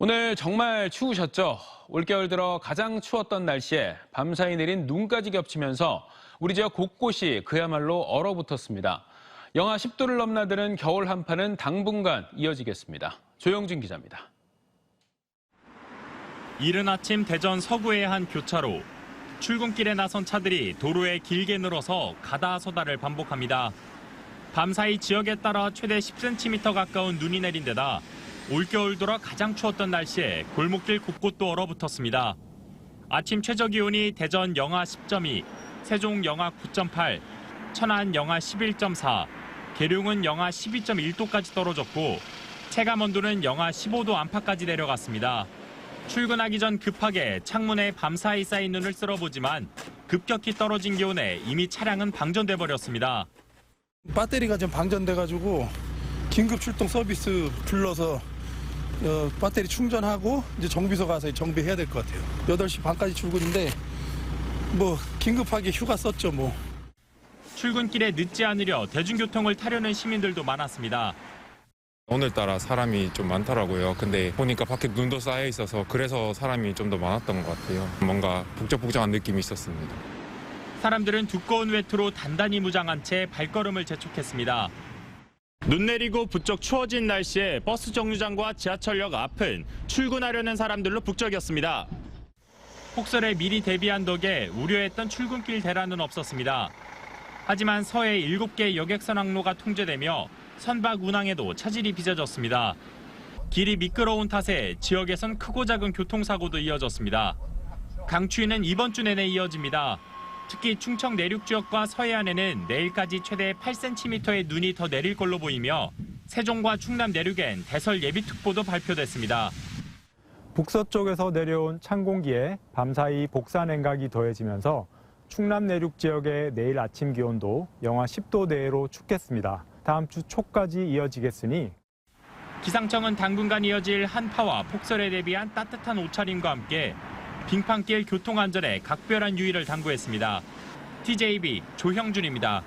오늘 정말 추우셨죠? 올겨울 들어 가장 추웠던 날씨에 밤사이 내린 눈까지 겹치면서 우리 지역 곳곳이 그야말로 얼어붙었습니다. 영하 10도를 넘나드는 겨울 한파는 당분간 이어지겠습니다. 조영진 기자입니다. 이른 아침 대전 서구의 한 교차로. 출근길에 나선 차들이 도로에 길게 늘어서 가다 서다를 반복합니다. 밤사이 지역에 따라 최대 10cm 가까운 눈이 내린 데다 올겨울 들어 가장 추웠던 날씨에 골목길 곳곳도 얼어붙었습니다. 아침 최저 기온이 대전 영하 10.2, 세종 영하 9.8, 천안 영하 11.4, 계룡은 영하 12.1도까지 떨어졌고 체감 온도는 영하 15도 안팎까지 내려갔습니다. 출근하기 전 급하게 창문에 밤사이 쌓인 눈을 쓸어보지만 급격히 떨어진 기온에 이미 차량은 방전돼 버렸습니다. 배터리가 좀 방전돼 가지고 긴급 출동 서비스 불러서 어, 배터리 충전하고 이제 정비소 가서 정비해야 될 것 같아요. 8시 반까지 출근인데 뭐 긴급하게 휴가 썼죠 뭐. 출근길에 늦지 않으려 대중교통을 타려는 시민들도 많았습니다. 오늘따라 사람이 좀 많더라고요. 근데 보니까 밖에 눈도 쌓여 있어서 그래서 사람이 좀 더 많았던 것 같아요. 뭔가 북적북적한 느낌이 있었습니다. 사람들은 두꺼운 외투로 단단히 무장한 채 발걸음을 재촉했습니다. 눈 내리고 부쩍 추워진 날씨에 버스 정류장과 지하철역 앞은 출근하려는 사람들로 북적였습니다. 폭설에 미리 대비한 덕에 우려했던 출근길 대란은 없었습니다. 하지만 서해 7개 여객선 항로가 통제되며 선박 운항에도 차질이 빚어졌습니다. 길이 미끄러운 탓에 지역에선 크고 작은 교통사고도 이어졌습니다. 강추위는 이번 주 내내 이어집니다. 특히 충청 내륙 지역과 서해안에는 내일까지 최대 8cm의 눈이 더 내릴 걸로 보이며 세종과 충남 내륙엔 대설 예비특보도 발표됐습니다. 북서쪽에서 내려온 찬 공기에 밤사이 복사 냉각이 더해지면서 충남 내륙 지역의 내일 아침 기온도 영하 10도 내외로 춥겠습니다. 다음 주 초까지 이어지겠으니 기상청은 당분간 이어질 한파와 폭설에 대비한 따뜻한 옷차림과 함께 빙판길 교통 안전에 각별한 유의를 당부했습니다. TJB 조형준입니다.